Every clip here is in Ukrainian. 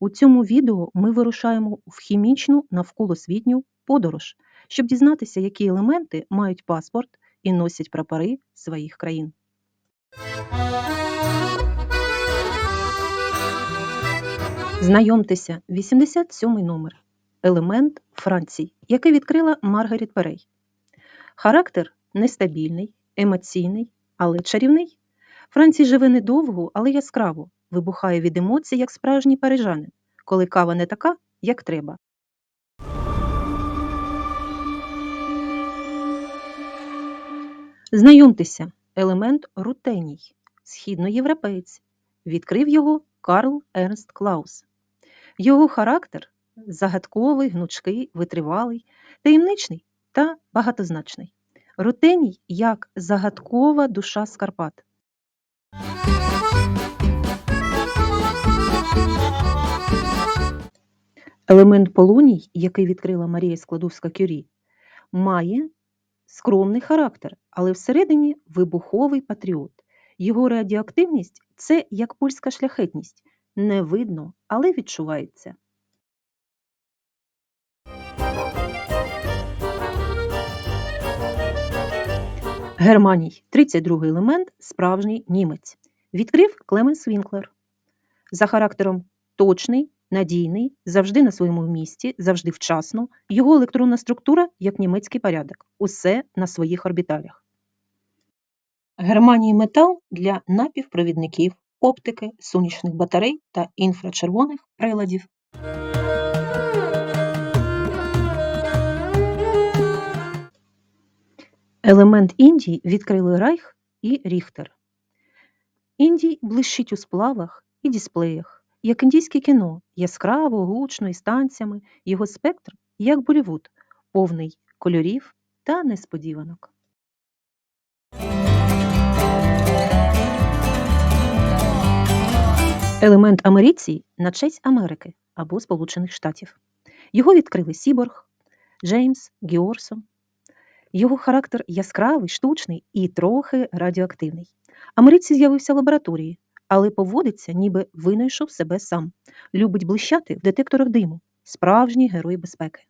У цьому відео ми вирушаємо в хімічну навколосвітню подорож, щоб дізнатися, які елементи мають паспорт і носять прапори своїх країн. Знайомтеся, 87 номер. Елемент Франції, який відкрила Маргарет Перей. Характер нестабільний, емоційний, але чарівний. Францій живе недовго, але яскраво, вибухає від емоцій, як справжній парижанин, коли кава не така, як треба. Знайомтеся, елемент рутеній, східноєвропеєць. Відкрив його Карл Ернст Клаус. Його характер загадковий, гнучкий, витривалий, таємничий та багатозначний. Рутеній як загадкова душа Скарпат. Елемент полоній, який відкрила Марія Складовська-Кюрі, має скромний характер, але всередині вибуховий патріот. Його радіоактивність це як польська шляхетність. Не видно, але відчувається. Германій 32 елемент справжній німець. Відкрив Клеменс Вінклер. За характером точний, надійний, завжди на своєму місці, завжди вчасно. Його електронна структура як німецький порядок. Усе на своїх орбіталях. Германії метал для напівпровідників, оптики, сонячних батарей та інфрачервоних приладів. Елемент Індії відкрили Райх і Ріхтер. Індій блищить у сплавах і дисплеях, як індійське кіно, яскраво, гучно і з танцями, його спектр як Болівуд, повний кольорів та несподіванок. Елемент Америції на честь Америки або Сполучених Штатів. Його відкрили Сіборг, Джеймс Гіорсон. Його характер яскравий, штучний і трохи радіоактивний. Америці з'явився в лабораторії, але поводиться, ніби винайшов себе сам. Любить блищати в детекторах диму. Справжній герой безпеки.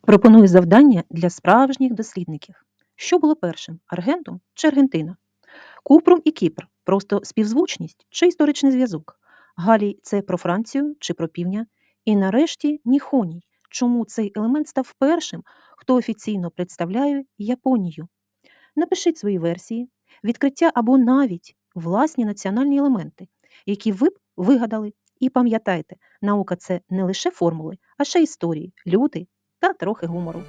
Пропоную завдання для справжніх дослідників. Що було першим Аргентум чи Аргентина? Купрум і Кіпр просто співзвучність чи історичний зв'язок. Галій це про Францію чи про півдня. І нарешті Ніхоній. Чому цей елемент став першим, хто офіційно представляє Японію? Напишіть свої версії, відкриття або навіть власні національні елементи, які ви б вигадали. І пам'ятайте, наука це не лише формули, а ще історії, люди та трохи гумору.